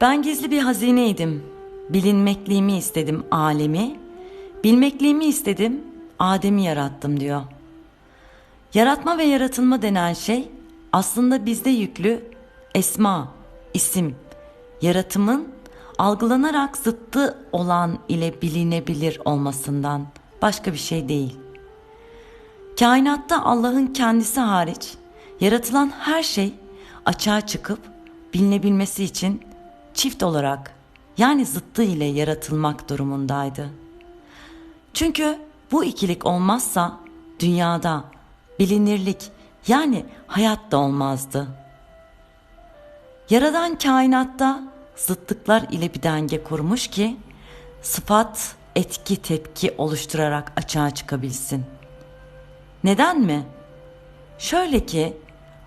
Ben gizli bir hazineydim. Bilinmekliğimi istedim alemi. Bilmekliğimi istedim Adem'i yarattım diyor. Yaratma ve yaratılma denen şey aslında bizde yüklü esma, isim, yaratımın algılanarak zıttı olan ile bilinebilir olmasından başka bir şey değil. Kainatta Allah'ın kendisi hariç yaratılan her şey açığa çıkıp bilinebilmesi için çift olarak yani zıttı ile yaratılmak durumundaydı. Çünkü bu ikilik olmazsa dünyada bilinirlik yani hayat da olmazdı. Yaradan kainatta zıtlıklar ile bir denge kurmuş ki sıfat etki tepki oluşturarak açığa çıkabilsin. Neden mi? Şöyle ki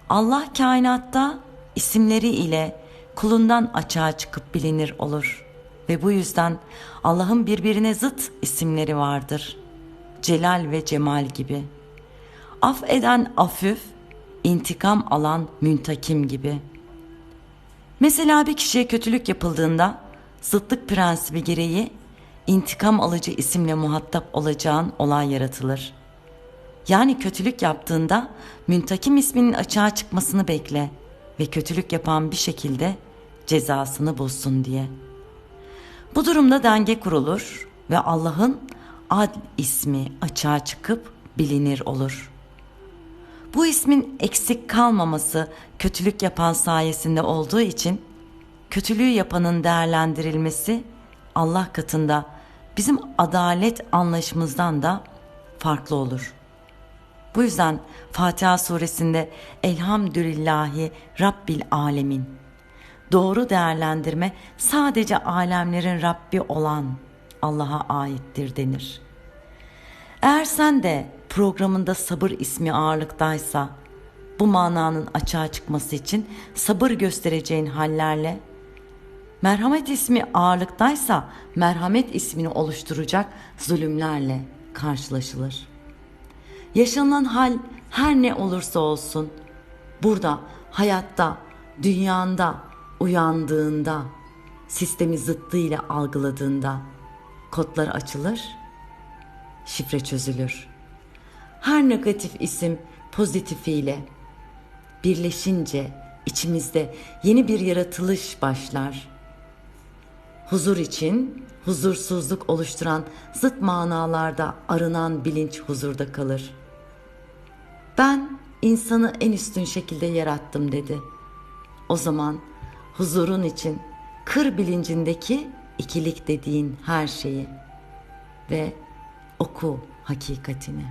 Allah kainatta isimleri ile kulundan açığa çıkıp bilinir olur ve bu yüzden Allah'ın birbirine zıt isimleri vardır. Celal ve Cemal gibi. Af eden afüf, intikam alan müntakim gibi. Mesela bir kişiye kötülük yapıldığında zıtlık prensibi gereği intikam alıcı isimle muhatap olacağın olay yaratılır. Yani kötülük yaptığında müntakim isminin açığa çıkmasını bekle ve kötülük yapan bir şekilde cezasını bulsun diye. Bu durumda denge kurulur ve Allah'ın ad ismi açığa çıkıp bilinir olur. Bu ismin eksik kalmaması kötülük yapan sayesinde olduğu için kötülüğü yapanın değerlendirilmesi Allah katında bizim adalet anlayışımızdan da farklı olur. Bu yüzden Fatiha suresinde Elhamdülillahi Rabbil Alemin doğru değerlendirme sadece alemlerin Rabbi olan Allah'a aittir denir. Eğer sen de programında sabır ismi ağırlıktaysa bu mananın açığa çıkması için sabır göstereceğin hallerle merhamet ismi ağırlıktaysa merhamet ismini oluşturacak zulümlerle karşılaşılır. Yaşanılan hal her ne olursa olsun burada hayatta dünyanda uyandığında sistemi zıttıyla algıladığında kodlar açılır şifre çözülür. Her negatif isim pozitifiyle birleşince içimizde yeni bir yaratılış başlar. Huzur için huzursuzluk oluşturan zıt manalarda arınan bilinç huzurda kalır. Ben insanı en üstün şekilde yarattım dedi. O zaman huzurun için kır bilincindeki ikilik dediğin her şeyi ve oku hakikatini.